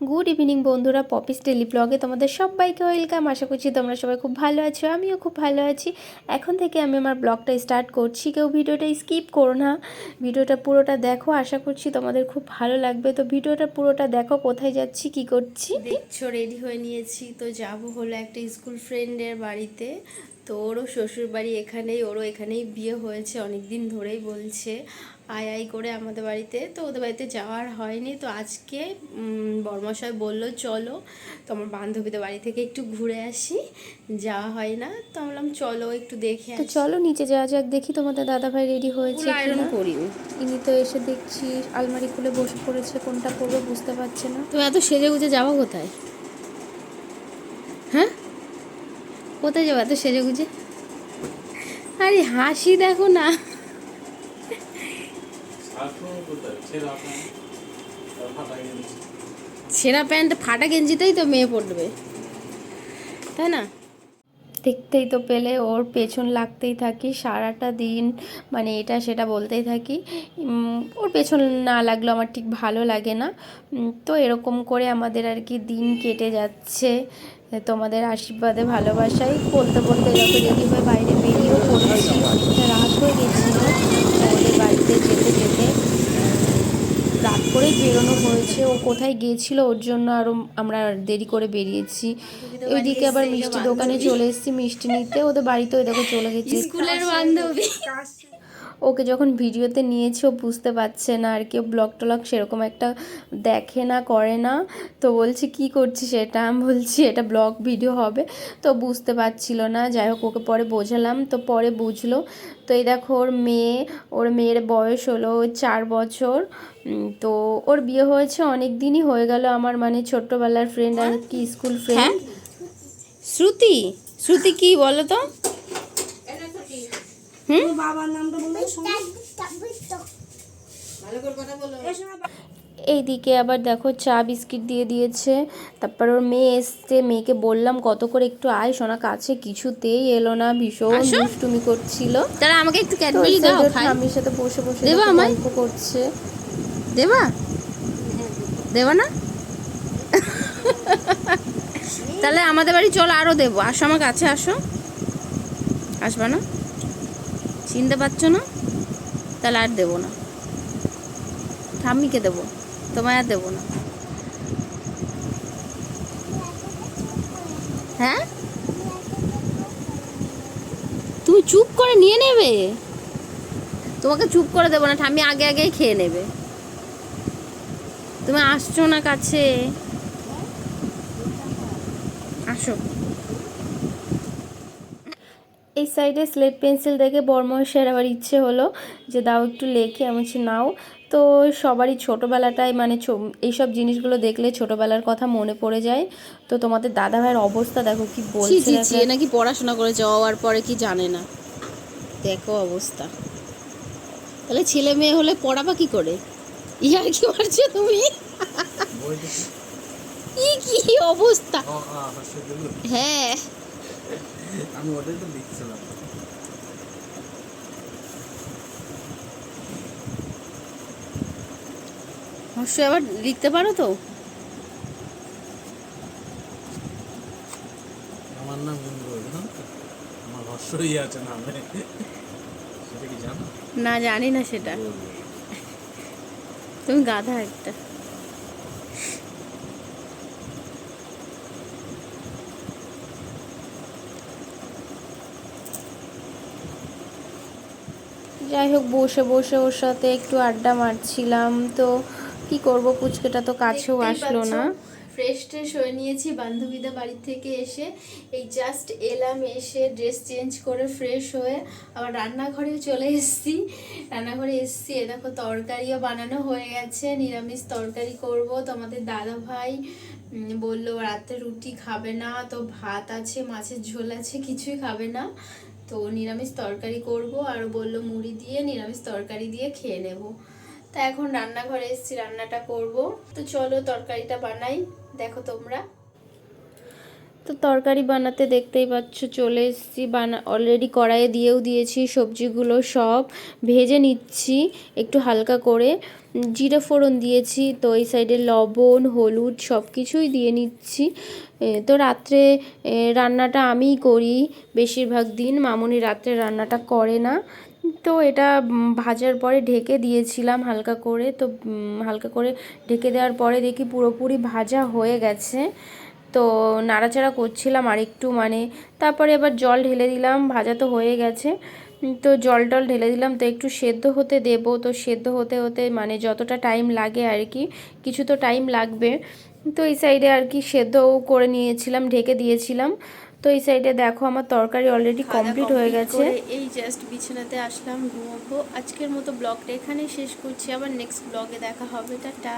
Good evening বন্ধুরা Poppy's daily ব্লগে তোমাদের সবাইকে ওয়েলকাম আশা করছি তোমরা সবাই খুব ভালো আছো, আমিও খুব ভালো আছি। এখন থেকে আমি আমার ব্লগটা স্টার্ট করছি, কেউ ভিডিওটা স্কিপ করো না। ভিডিওটা পুরোটা দেখো, আশা করছি তোমাদের খুব ভালো লাগবে। তো ভিডিওটা পুরোটা দেখো, কোথায় যাচ্ছি, কি করছি? দেখছ রেডি হয়ে নিয়েছি। তো যাব হলো একটা স্কুল ফ্রেন্ডের বাড়িতে। তো ওরও শ্বশুরবাড়ি এখানেই ওরও এখানেই বিয়ে হয়েছে অনেক দিন ধরেই বলছে। আয় আয় করে আমাদের বাড়িতে। তো ওদের বাড়িতে যাওয়ার হয়নি। তো আজকে উম, বর্মশাই বলল চলো তো আমার বান্ধবীদের বাড়ি থেকে একটু ঘুরে আসি। যাওয়া হয় না। তো বললাম চলো একটু দেখে তো চলো নিচে যাওয়া যাক দেখি তোমাদের দাদা ভাই রেডি হয়েছে আয়রন করিনি ইনি তো এসে দেখছি আলমারি খুলে বসে পড়েছে কোনটা পরবে বুঝতে পারছে না। তো এত সেজে গুজে যাব কোথায় হ্যাঁ কোথায় যাব এত সেজে গুজে আরে হাসি দেখো না। ছেঁড়া প্যান্ট, ফাটা গেঞ্জিতেই তো মেয়ে পড়বে। তাই না? দেখতেই তো পেলে, ওর পেছন লাগতেই থাকি, সারাটা দিন মানে এটা সেটা বলতেই থাকি। ওর পেছন না লাগল আমার ঠিক ভালো লাগে না। তো এরকম করে আমাদের আর কি দিন কেটে যাচ্ছে। তোমাদের আশীর্বাদে ভালোবাসাই বলতে বলতে এরকম রেডি হয়ে বাইরে বেরিয়েও পড়েছি। রাত হয়ে গেছিল বাড়িতে যেতে যেতে করেই বেরোনো হয়েছে। ও কোথায় গিয়েছিল ওর জন্য আরও আমরা দেরি করে বেরিয়েছি। ওইদিকে আবার মিষ্টি দোকানে চলে এসেছি মিষ্টি নিতে। ওদের বাড়িতে ওই দেখো চলে গেছে। স্কুলের বান্ধবী। ওকে যখন ভিডিওতে নিয়েছে ও বুঝতে পারছে না আর কেউ ব্লগ টলগ সেরকম একটা দেখে না করে না। তো বলছে কি করছি সেটা আমি বলছি এটা ব্লগ ভিডিও হবে। তো বুঝতে পারছিল না। যাই হোক ওকে পরে বোঝালাম। তো পরে বুঝলো। তো এই দেখো ওর মেয়ে ওর মেয়ের বয়স হলো চার বছর। তো ওর বিয়ে হয়েছে অনেক দিনই হয়ে গেল আমার মানে ছোট্টবেলার ফ্রেন্ড আর কি স্কুল হ্যাঁ? ফ্রেন্ড শ্রুতি? শ্রুতি কি বলো তো? হুম? এইদিকে আবার দেখো চা বিস্কিট দিয়ে দিয়েছে। তারপর ওর মেয়ে এসছে মেয়েকে বললাম কত করে একটু আয় সোনা কাছে কিছুতেই এলো না ভীষণ। দুষ্টুমি করছিল। তাহলে আমাকে একটু ক্যাডবেরি দাও খাই। স্বামীর সাথে বসে বসে দেবা? গল্প করছে। দেবা? দেবা না? তাহলে আমাদের বাড়ি চলো আরও দেবো। আসো আমার কাছে আসো। আসবা না? চিনতে পারছ না? তাহলে আর দেবো না। ঠাম্মিকে দেবো, তোমায় আর দেবো না। হ্যাঁ? তুমি চুপ করে নিয়ে নেবে? তোমাকে চুপ করে দেবো না, ঠাম্মি আগে আগেই খেয়ে নেবে। তুমি আসছো না কাছে? আসো। এই সাইডে স্লেট পেন্সিল দেখে বর্মশের আবার ইচ্ছে হলো যে দাও একটু লেখে। আমি বলছি নাও। তো সবারই ছোটোবেলাটায় মানে ছো- এইসব জিনিসগুলো দেখলে ছোটোবেলার কথা মনে পড়ে যায়। তো তোমাদের দাদা ভাইয়ের অবস্থা দেখো কি বলছে নাকি পড়াশোনা করে যাওয়ার পরে কি জানে না। দেখো অবস্থা। তাহলে ছেলে মেয়ে হলে পড়াবা কি করে? ইয়ার কি মারছো তুমি? কি কি অবস্থা। হ্যাঁ। আমি ওটাই তো লিখছিলাম হর্ষ আবার লিখতে পারো তো? আমার নাম ইন্দ্র আমার হর্ষই আছে নামে। সেটা কি জানো? না জানি না সেটা। তুমি গাধা একটা। যাই হোক বসে বসে ওর সাথে একটু আড্ডা মারছিলাম। তো কি করব পুচকেটা তো কাছেও আসলো না। ফ্রেশ ট্রেশ হয়ে নিয়েছি। বান্ধবীদের বাড়ি থেকে এসে এই জাস্ট এলাম এসে ড্রেস চেঞ্জ করে ফ্রেশ হয়ে আবার রান্নাঘরে চলে এসেছি। রান্নাঘরে এসেছি এ দেখো তরকারিও বানানো হয়ে গেছে। নিরামিষ তরকারি করব। তো আমাদের দাদা ভাই বলল রাতে রুটি খাবে না তো ভাত আছে মাছের ঝোল আছে কিছুই খাবে না। তো নিরামিষ তরকারি করব আর বলল মুড়ি দিয়ে নিরামিষ তরকারি দিয়ে খেয়ে নেব। তা এখন রান্নাঘরে এসেছি, রান্নাটা করব। তো চলো তরকারিটা বানাই, দেখো তোমরা। তো তরকারি বানাতে দেখতেই পাচ্ছ, চলে এসেছি। বানা অলরেডি কড়াইয়ে দিয়েও দিয়েছি সবজিগুলো সব। ভেজে নিচ্ছি একটু হালকা করে। জিরে ফোড়ন দিয়েছি, তো এই সাইডে লবণ, হলুদ সব কিছুই দিয়ে নিচ্ছি। তো রাত্রে রান্নাটা আমিই করি। বেশিরভাগ দিন মামুনি রাত্রে রান্নাটা করে না। তো এটা ভাজার পরে ঢেকে দিয়েছিলাম হালকা করে। তো হালকা করে ঢেকে দেওয়ার পরে দেখি পুরোপুরি ভাজা হয়ে গেছে। তো নাড়াচাড়া করছিলাম আর একটু মানে তারপরে এবার জল ঢেলে দিলাম ভাজা তো হয়ে গেছে। তো জল টল ঢেলে দিলাম তো একটু সেদ্ধ হতে দেবো তো সেদ্ধ হতে হতে মানে যতটা টাইম লাগে আর কি কিছু তো টাইম লাগবে। তো এই সাইডে আর কি সেদ্ধও করে নিয়েছিলাম ঢেকে দিয়েছিলাম। তো এই সাইডে দেখো আমার তরকারি অলরেডি কমপ্লিট হয়ে গেছে। এই জাস্ট বিছানাতে আসলাম ঘুমাবো। আজকের মতো ব্লগটা এখানেই শেষ করছি। আবার নেক্সট ব্লগে দেখা হবে। টাটা।